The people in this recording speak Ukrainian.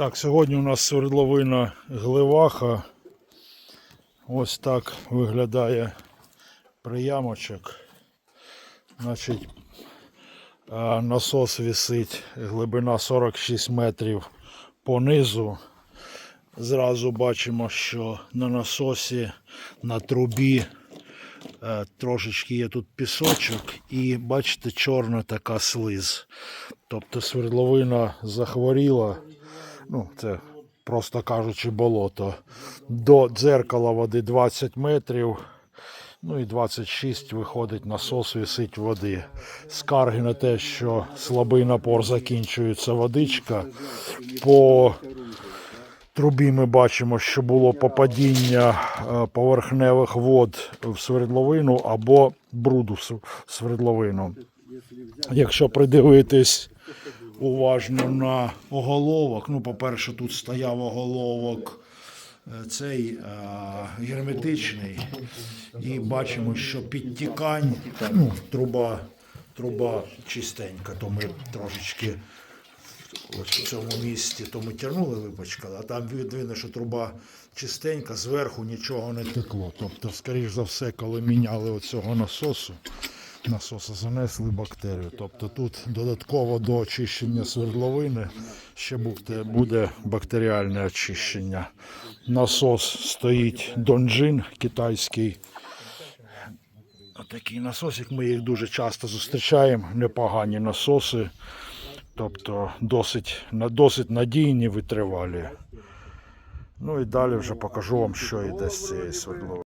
Так, сьогодні у нас свердловина гливаха. Ось так виглядає приямочок. Значить, насос висить, глибина 46 метрів понизу. Зразу бачимо, що на насосі, на трубі е, трошечки є тут пісочок і бачите, чорна така слиз. Тобто свердловина захворіла, ну це просто кажучи, болото. До дзеркала води 20 метрів. Ну і 26 виходить насос висить води. Скарги на те, що слабий напор закінчується водичка. По трубі ми бачимо, що було попадіння е, поверхневих вод в свердловину або бруду в свердловину. Якщо придивитись уважно на оголовок, ну, по-перше, тут стояв оголовок е, цей е, герметичний, і бачимо, що підтікань, ну, труба, труба чистенька, то ми трошечки ось в цьому місці, то ми тягнули, випачкали, а там видно, що труба чистенька, зверху нічого не текло. Тобто, скоріш за все, коли міняли оцього насосу, насоса занесли бактерію. Тобто тут додатково до очищення свердловини ще буде, бактеріальне очищення. Насос стоїть Донджин китайський. Отакий насосик, ми їх дуже часто зустрічаємо, непогані насоси. Тобто досить, досить надійні, витривалі. Ну і далі вже покажу вам, що йде з цієї свердловини.